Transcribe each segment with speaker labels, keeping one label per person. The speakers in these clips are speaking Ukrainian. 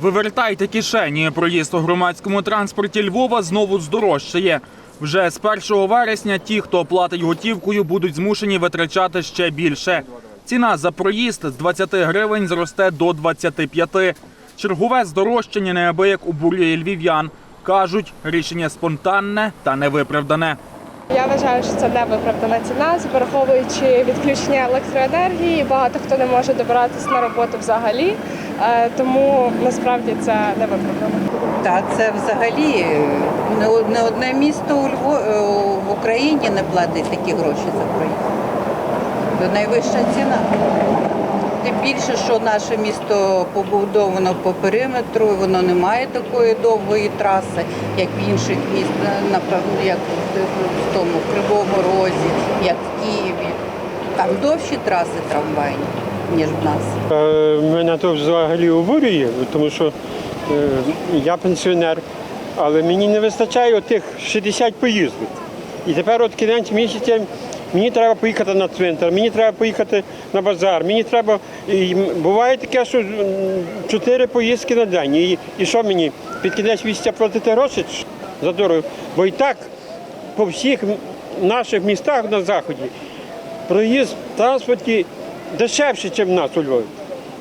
Speaker 1: Вивертайте кишені. Проїзд у громадському транспорті Львова знову здорожчає. Вже з 1 вересня ті, хто платить готівкою, будуть змушені витрачати ще більше. Ціна за проїзд з 20 гривень зросте до 25. Чергове здорожчання неабияк обурює львів'ян. Кажуть, рішення спонтанне та невиправдане.
Speaker 2: Я вважаю, що це не виправдана ціна, враховуючи відключення електроенергії. Багато хто не може добиратись на роботу взагалі, тому насправді це не виправдано.
Speaker 3: Та це взагалі е, не од- не одне місто у Льво... е, в Україні не платить такі гроші за проїзд. Найвища ціна. Тим більше, що наше місто побудовано по периметру, воно не має такої довгої траси, як в інших напевно, як в тому Кривому Розі, як в Києві. Там довші траси трамвайні, ніж в нас.
Speaker 4: Е, Мене то взагалі обурює, тому що е, я пенсіонер, але мені не вистачає тих 60 поїздок. І тепер от кінець місяця мені треба поїхати на цвинтар, мені треба поїхати на базар, мені треба. І буває таке, що чотири поїздки на день. І, і що мені під кінець місяця платити гроші за дорогу? Бо і так по всіх наших містах на заході проїзд в транспорті дешевше, ніж в нас у Львові.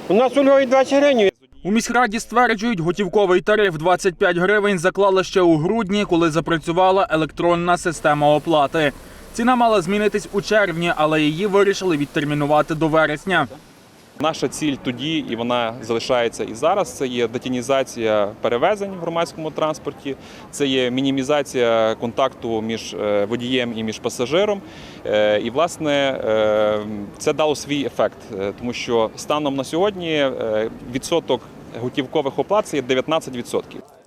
Speaker 4: У нас у Львові 20 гривень.
Speaker 1: У міськраді стверджують, готівковий тариф 25 гривень заклали ще у грудні, коли запрацювала електронна система оплати. Ціна мала змінитись у червні, але її вирішили відтермінувати до вересня.
Speaker 5: Наша ціль тоді, і вона залишається і зараз. Це є детінізація перевезень в громадському транспорті, це є мінімізація контакту між е, водієм і між пасажиром. Е, І власне е, це дало свій ефект, тому що станом на сьогодні відсоток готівкових оплат це є 19%.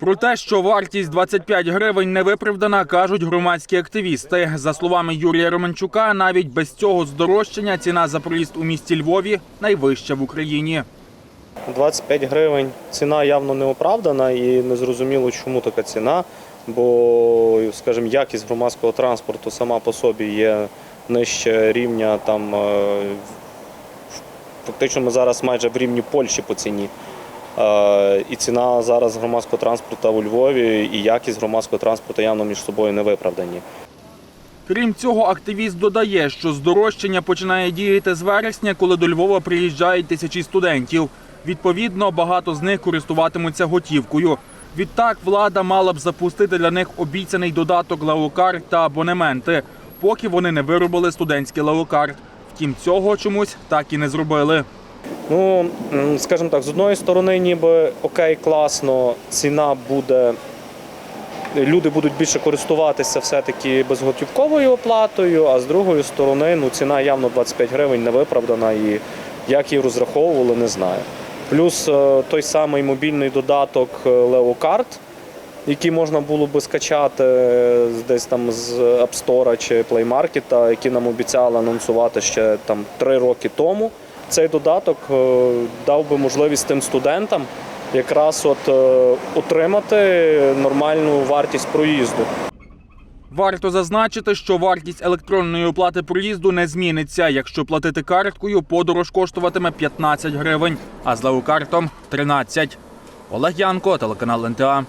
Speaker 1: Про те, що вартість 25 гривень не виправдана, кажуть громадські активісти. За словами Юрія Романчука, навіть без цього здорожчання ціна за проїзд у місті Львові найвища в Україні.
Speaker 6: 25 гривень ціна явно не оправдана і не зрозуміло, чому така ціна. Бо, скажімо, якість громадського транспорту сама по собі є нижче рівня там. е, Фактично ми зараз майже в рівні Польщі по ціні. Е, І ціна зараз громадського транспорту у Львові і якість громадського транспорту явно між собою не виправдані.
Speaker 1: Крім цього, активіст додає, що здорожчання починає діяти з вересня, коли до Львова приїжджають тисячі студентів. Відповідно, багато з них користуватимуться готівкою. Відтак влада мала б запустити для них обіцяний додаток леокарт та абонементи, поки вони не виробили студентський леокарт. Втім, цього чомусь так і не зробили.
Speaker 6: Ну, скажімо так, з одної сторони, ніби окей, класно, ціна буде. Люди будуть більше користуватися все-таки безготівковою оплатою, а з другої сторони, ну ціна явно 25 гривень не виправдана і як її розраховували, не знаю. Плюс е, той самий мобільний додаток е, Леокарт, який можна було би скачати е, десь там з App Store чи Play Market, який нам обіцяли анонсувати ще там три роки тому. Цей додаток е, дав би можливість тим студентам якраз от е, отримати нормальну вартість проїзду.
Speaker 1: Варто зазначити, що вартість електронної оплати проїзду не зміниться. Якщо платити карткою, подорож коштуватиме 15 гривень, а з леокартом – 13. Олег Янко, телеканал НТА.